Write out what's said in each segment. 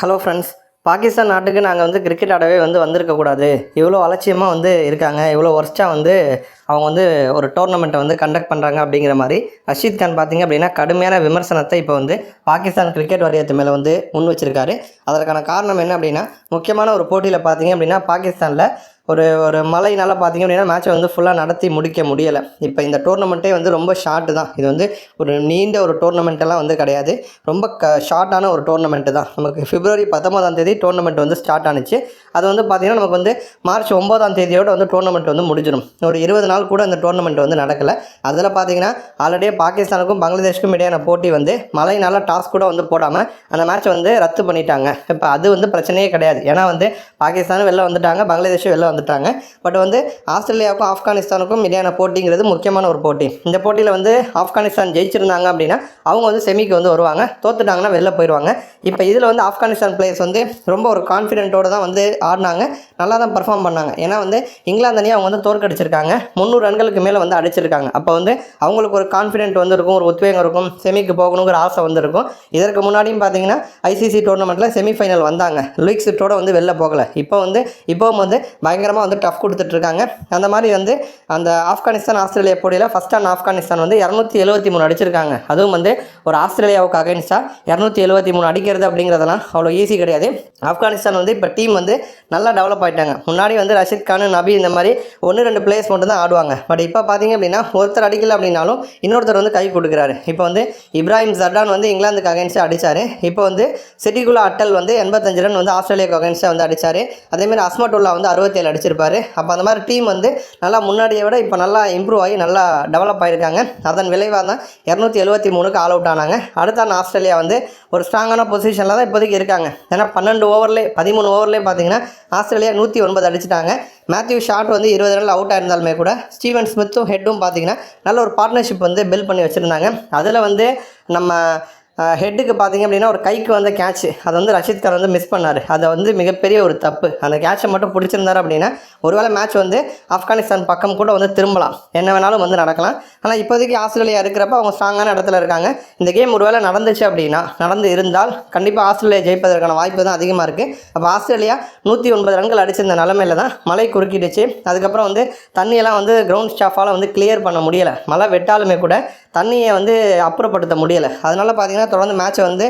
Hello friends Pakistan நாட்டுக்கு நாங்கள் வந்து கிரிக்கெட் ஆடவே வந்து வந்திருக்கக்கூடாது இவ்வளோ அலட்சியமாக வந்து இருக்காங்க. இவ்வளோ ஒர்ஸ்ட்டாக வந்து அவங்க வந்து ஒரு டோர்னமெண்ட்டை வந்து கண்டக்ட் பண்ணுறாங்க அப்படிங்கிற மாதிரி ரஷீத் கான் பார்த்தீங்க அப்படின்னா கடுமையான விமர்சனத்தை இப்போ வந்து பாகிஸ்தான் கிரிக்கெட் வாரியத்து மேலே வந்து முன் வச்சிருக்காரு. அதற்கான காரணம் என்ன அப்படின்னா முக்கியமான ஒரு போட்டியில் பார்த்திங்க அப்படின்னா பாகிஸ்தானில் ஒரு ஒரு மழைனால பார்த்தீங்க அப்படின்னா மேட்சை வந்து ஃபுல்லாக நடத்தி முடிக்க முடியலை. இப்போ இந்த டோர்னமெண்ட்டே வந்து ரொம்ப ஷார்ட்டு தான். இது வந்து ஒரு நீண்ட ஒரு டோர்னமெண்ட்டெல்லாம் வந்து கிடையாது. ரொம்ப க ஷார்ட்டான ஒரு டோர்னமெண்ட்டு தான். நமக்கு பிப்ரவரி பத்தொன்பதாம் தேதி டோர்னமெண்ட் வந்து ஸ்டார்ட் ஆனுச்சு. அது வந்து பார்த்திங்கன்னா நமக்கு வந்து மார்ச் ஒம்பதாம் தேதியோடு வந்து டோர்னமெண்ட் வந்து முடிஞ்சிடும். ஒரு இருபது நாள் கூட அந்த டோர்னமெண்ட் வந்து நடக்கலை. அதில் பார்த்தீங்கன்னா ஆல்ரெடியே பாகிஸ்தானுக்கும் பங்களாதேஷ்க்கும் இடையான போட்டி வந்து மழைனால டாஸ் கூட வந்து போடாமல் அந்த மேட்ச்சை வந்து ரத்து பண்ணிட்டாங்க. இப்போ அது வந்து பிரச்சனையே கிடையாது. ஏன்னா வந்து பாகிஸ்தானும் வெளில வந்துட்டாங்க பங்களாதேஷும் வெளில வந்து வந்துட்டாங்க. பட் வந்து ஆஸ்திரேலியாவுக்கும் ஆப்கானிஸ்தானுக்கும் இடையான போட்டிங்கிறது முக்கியமான ஒரு போட்டி. இந்த போட்டியில் வந்து ஆப்கானிஸ்தான் ஜெயிச்சிருந்தாங்க அப்படின்னா அவங்க வந்து செமிக்கு வந்து வருவாங்க. தோத்துட்டாங்கன்னா வெளில போயிடுவாங்க. இப்போ இதில் வந்து ஆப்கானிஸ்தான் பிளேயர்ஸ் வந்து ரொம்ப ஒரு கான்ஃபிடென்ட்டோடு தான் வந்து ஆடினாங்க. நல்லா தான் பர்ஃபார்ம் பண்ணாங்க. ஏன்னா வந்து இங்கிலாந்து அணியை அவங்க வந்து தோற்கடிச்சிருக்காங்க. முந்நூறு ரன்களுக்கு மேலே வந்து அடிச்சிருக்காங்க. அப்போ வந்து அவங்களுக்கு ஒரு கான்ஃபிடென்ட் வந்து இருக்கும் ஒரு உத்வேகம் இருக்கும் செமிக்கு போகணுங்கிற ஆசை வந்து இருக்கும். இதற்கு முன்னாடியும் பார்த்தீங்கன்னா ஐசிசி டோர்னமெண்ட்டில் செமிஃபைனல் வந்தாங்க. லீக் சிட்டோட வந்து வெளில போகலை. இப்போ வந்து இப்போவும் வந்து பயங்கர பயங்கரமாக வந்து டஃப் கொடுத்துட்ருக்காங்க. அந்த மாதிரி வந்து அந்த ஆப்கானிஸ்தான் ஆஸ்திரேலியா போட்டியில் ஃபஸ்ட் அண்ட் ஆப்கானிஸ்தான் வந்து இரநூத்தி எழுபத்தி மூணு அடிச்சிருக்காங்க. அதுவும் வந்து ஒரு ஆஸ்திரேலியாவுக்கு அகைன்ஸ்டாக இரநூத்தி எழுபத்தி மூணு அடிக்கிறது அப்படிங்கிறதெல்லாம் அவ்வளோ ஈஸி கிடையாது. ஆப்கானிஸ்தான் வந்து இப்போ டீம் வந்து நல்லா டெவலப் ஆயிட்டாங்க. முன்னாடி வந்து ரஷீத் கான் நபி இந்த மாதிரி ஒன்று ரெண்டு பிளேயர்ஸ் மட்டும் தான் ஆடுவாங்க. பட் இப்போ பார்த்தீங்க அப்படின்னா ஒருத்தர் அடிக்கல அப்படின்னாலும் இன்னொருத்தர் வந்து கை கொடுக்குறாரு. இப்போ வந்து இப்ராஹிம் ஜர்டான் வந்து இங்கிலாந்துக்கு அகைன்ஸ்டாக அடித்தார் இப்போ வந்து செட்டிகுலா அட்டல் வந்து எண்பத்தஞ்சு ரன் வந்து ஆஸ்திரேலியாவுக்கு அகைன்ஸ்டாக வந்து அடித்தார் அதேமாதிரி அஸ்மட்டுல்லா வந்து அறுபத்தேழு அடிச்சிருப்பார் அப்போ அந்த மாதிரி டீம் வந்து நல்லா முன்னாடியை விட இப்போ நல்லா இம்ப்ரூவ் ஆகி நல்லா டெவலப் ஆகிருக்காங்க அதன் விளைவாக தான் இரநூத்தி எழுபத்தி மூணுக்கு ஆல் அவுட் ஆனாங்க. அடுத்த ஆஸ்திரேலியா வந்து ஒரு ஸ்ட்ராங்கான பொசிஷனில் தான் இப்போதைக்கு இருக்காங்க. ஏன்னா பன்னெண்டு ஓவர்லேயே பதிமூணு ஓவர்லேயே பார்த்தீங்கன்னா ஆஸ்திரேலியா நூற்றி ஒன்பது அடிச்சிட்டாங்க. மேத்யூ ஷாட் வந்து இருபது ரன் அவுட் ஆயிருந்தாலுமே கூட ஸ்டீவன் ஸ்மித்தும் ஹெட்டும் பார்த்தீங்கன்னா நல்ல ஒரு பார்ட்னர்ஷிப் வந்து பில்ட் பண்ணி வச்சுருந்தாங்க. அதில் வந்து நம்ம ஹெட்டுக்கு பார்த்தீங்க அப்படின்னா ஒரு கைக்கு வந்த கேட்ச் அதை வந்து ரஷித் கான் வந்து மிஸ் பண்ணார். அதை வந்து மிகப்பெரிய ஒரு தப்பு. அந்த கேட்சை மட்டும் பிடிச்சிருந்தாரு அப்படின்னா ஒருவேளை மேட்ச் வந்து ஆப்கானிஸ்தான் பக்கம் கூட வந்து திரும்பலாம். என்ன வேணாலும் வந்து நடக்கலாம். ஆனால் இப்போதைக்கு ஆஸ்திரேலியா இருக்கிறப்ப அவங்க ஸ்ட்ராங்கான இடத்துல இருக்காங்க. இந்த கேம் ஒருவேளை நடந்துச்சு அப்படின்னா நடந்து இருந்தால் கண்டிப்பாக ஆஸ்திரேலியா ஜெயிப்பதற்கான வாய்ப்பு தான் அதிகமாக இருக்குது அப்போ ஆஸ்திரேலியா நூற்றி ஒன்பது ரன்கள் அடிச்சிருந்த நிலமையில தான் மழை குறுக்கிடுச்சு. அதுக்கப்புறம் வந்து தண்ணியெல்லாம் வந்து கிரவுண்ட் ஸ்டாஃபால் வந்து கிளியர் பண்ண முடியலை. மழை வெட்டாலுமே கூட தண்ணியை வந்து அப்புறப்படுத்த முடியலை. அதனால் பார்த்தீங்கன்னா தொடர்ந்து மேட்ச்சை வந்து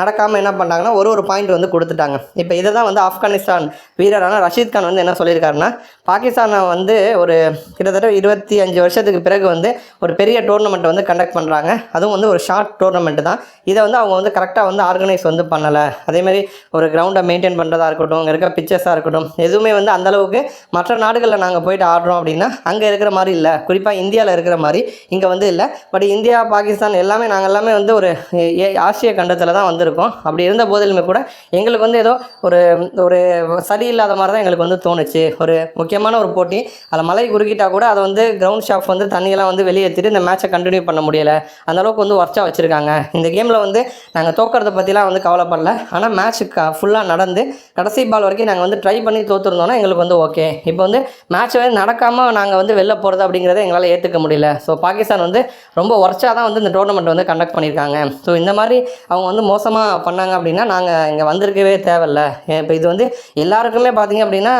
நடக்காமல் என்ன பண்ணாங்கன்னா ஒரு ஒரு பாயிண்ட் வந்து கொடுத்துட்டாங்க. இப்போ இதை தான் வந்து ஆப்கானிஸ்தான் வீரரான ரஷீத் கான் வந்து என்ன சொல்லியிருக்காருன்னா பாகிஸ்தானை வந்து ஒரு கிட்டத்தட்ட இருபத்தி அஞ்சு வருஷத்துக்கு பிறகு வந்து ஒரு பெரிய டோர்னமெண்ட்டை வந்து கண்டக்ட் பண்ணுறாங்க அதுவும் வந்து ஒரு ஷார்ட் டோர்னமெண்ட் தான். இதை வந்து அவங்க வந்து கரெக்டாக வந்து ஆர்கனைஸ் வந்து பண்ணலை. அதேமாதிரி ஒரு கிரவுண்டை மெயின்டைன் பண்ணுறதா இருக்கட்டும் அங்கே இருக்க பிக்சர்ஸாக இருக்கட்டும் எதுவுமே வந்து அந்தளவுக்கு மற்ற நாடுகளில் நாங்கள் போயிட்டு ஆடுறோம் அப்படின்னா அங்கே இருக்கிற மாதிரி இல்லை. குறிப்பாக இந்தியாவில் இருக்கிற மாதிரி இங்கே வந்து இல்லை. பட் இந்தியா பாகிஸ்தான் எல்லாமே நாங்கள் எல்லாமே வந்து ஒரு ஏ- ஆசிய கண்டத்தில் தான் வந்திருக்கோம். அப்படி இருந்த போதிலுமே கூட எங்களுக்கு வந்து ஏதோ ஒரு ஒரு சரியில்லாத மாதிரி தான் எங்களுக்கு வந்து தோணுச்சு. ஒரு முக்கியமான ஒரு போட்டி. அதில் மலை குறுக்கிட்டால் கூட அதை வந்து கிரவுண்ட் ஷாப் வந்து தண்ணியெல்லாம் வந்து வெளியேற்றிட்டு இந்த மேட்சை கண்டினியூ பண்ண முடியலை. அந்தளவுக்கு வந்து ஒர்ச்சாக வச்சுருக்காங்க. இந்த கேமில் வந்து நாங்கள் தோக்கிறத பற்றிலாம் வந்து கவலைப்படல. ஆனால் மேட்ச் ஃபுல்லாக நடந்து கடைசி பால் வரைக்கும் நாங்கள் வந்து ட்ரை பண்ணி தோற்றுருந்தோம்னா எங்களுக்கு வந்து ஓகே இப்போ வந்து மேட்ச் வந்து நடக்காமல் நாங்கள் வந்து வெளில போகிறது அப்படிங்கிறத எங்களால் ஏற்றுக்க முடியல. ஸோ பாகிஸ்தான் வந்து ரொம்ப ஒர்ச்சாக தான் வந்து இந்த டோர்னமெண்ட் வந்து கண்டக்ட் பண்ணியிருக்காங்க. ஸோ இந்த மாதிரி அவங்க வந்து மோசமாக பண்ணாங்க அப்படின்னா நாங்கள் இங்கே வந்திருக்கவே தேவையில்ல. இப்போ இது வந்து எல்லாருக்குமே பார்த்தீங்க அப்படின்னா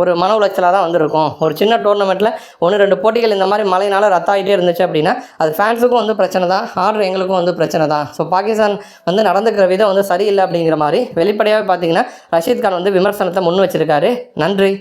ஒரு மன உளைச்சலாக தான் வந்திருக்கும். ஒரு சின்ன டோர்னமெண்ட்டில் ஒன்று ரெண்டு போட்டிகள் இந்த மாதிரி மழைனால ரத்தாகிட்டே இருந்துச்சு அப்படின்னா அது ஃபேன்ஸுக்கும் வந்து பிரச்சனை தான். ஆர்டர் எங்களுக்கும் வந்து பிரச்சனை தான். ஸோ பாகிஸ்தான் வந்து நடந்துக்கிற விதம் வந்து சரியில்லை அப்படிங்கிற மாதிரி வெளிப்படையாகவே பார்த்தீங்கன்னா ரஷீத் கான் வந்து விமர்சனத்தை முன் வச்சிருக்காரு. நன்றி.